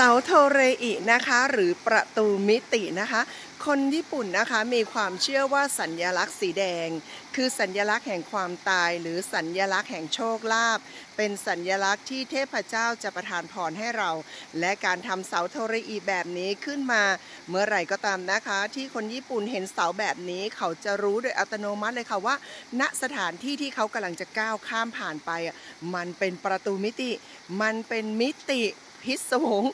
เสาโทเรอินะคะหรือประตูมิตินะคะ คนญี่ปุ่นนะคะมีความเชื่อว่าสัญญลักษณ์สีแดง คือสัญญลักษณ์แห่งความตาย หรือสัญญลักษณ์แห่งโชคลาภเป็นสัญญลักษณ์ที่เทพเจ้าจะประทานพรให้เรา และการทำเสาโทเรอิแบบนี้ขึ้นมา เมื่อไหร่ก็ตามนะคะ ที่คนญี่ปุ่นเห็นเสาแบบนี้ เขาจะรู้โดยอัตโนมัติเลยค่ะว่า ณสถานที่ที่เขากำลังจะก้าวข้ามผ่านไปอะมันเป็นประตูมิติ มันเป็นมิติ พิศวง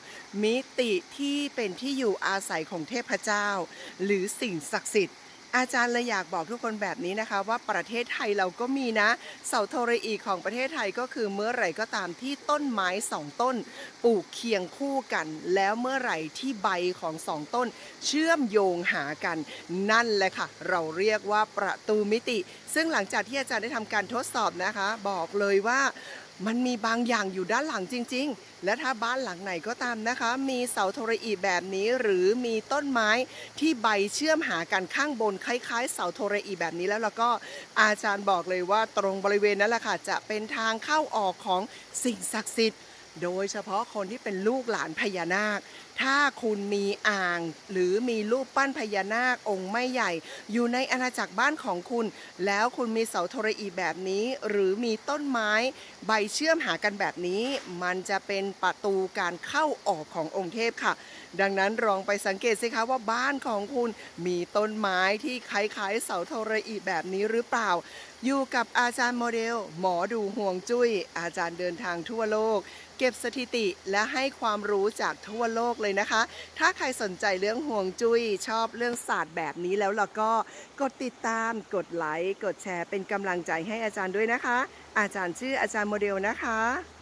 มิติที่เป็นที่อยู่อาศัยของเทพเจ้า หรือสิ่งศักดิ์สิทธิ์อาจารย์เลยอยากบอกทุกคนแบบนี้นะคะ ว่าประเทศไทยเราก็มีนะ เสาโทรอีของประเทศไทยก็คือเมื่อไหร่ก็ตามที่ต้นไม้สองต้น ปลูกเคียงคู่กัน แล้วเมื่อไหร่ที่ใบของสองต้น เชื่อมโยงหากัน นั่นแหละค่ะ เราเรียกว่าประตูมิติ ซึ่งหลังจากที่อาจารย์ได้ทำการทดสอบนะคะ บอกเลยว่า มันมีบางอย่างอยู่ด้านหลังจริง ๆ และถ้าบ้านหลังไหนก็ตามนะคะ มีเสาโทรอีแบบนี้หรือมีต้นไม้ที่ใบเชื่อมหากันข้างบนคล้าย ๆ เสาโทรอีแบบนี้แล้วแล้วก็อาจารย์บอกเลยว่าตรงบริเวณนั้นแหละค่ะจะเป็นทางเข้าออกของสิ่งศักดิ์สิทธิ์ โดยเฉพาะคนที่เป็นลูกหลานพญานาคถ้าคุณมีอ่าง หรือมีรูปปั้นพญานาคองค์ไม่ใหญ่ อยู่ในอาณาจักรบ้านของคุณ แล้วคุณมีเสาโทรอีแบบนี้ หรือมีต้นไม้ ใบเชื่อมหากันแบบนี้ มันจะเป็นประตูการเข้าออกขององค์เทพค่ะ ดังนั้นลองไปสังเกตสิคะว่าบ้านของคุณมีต้นไม้ที่คล้ายๆเสาโทรอีแบบนี้หรือเปล่า อยู่กับอาจารย์โมเดล หมอดูห่วงจุ้ยอาจารย์เดินทางทั่วโลก เก็บสถิติและให้ความรู้จากทั่วโลกเลยนะคะ ถ้าใครสนใจเรื่องห่วงจุ้ยชอบเรื่องศาสตร์แบบนี้แล้วเราก็กดติดตามกดไลค์กดแชร์เป็นกำลังใจให้อาจารย์ด้วยนะคะ อาจารย์ชื่ออาจารย์โมเดลนะคะ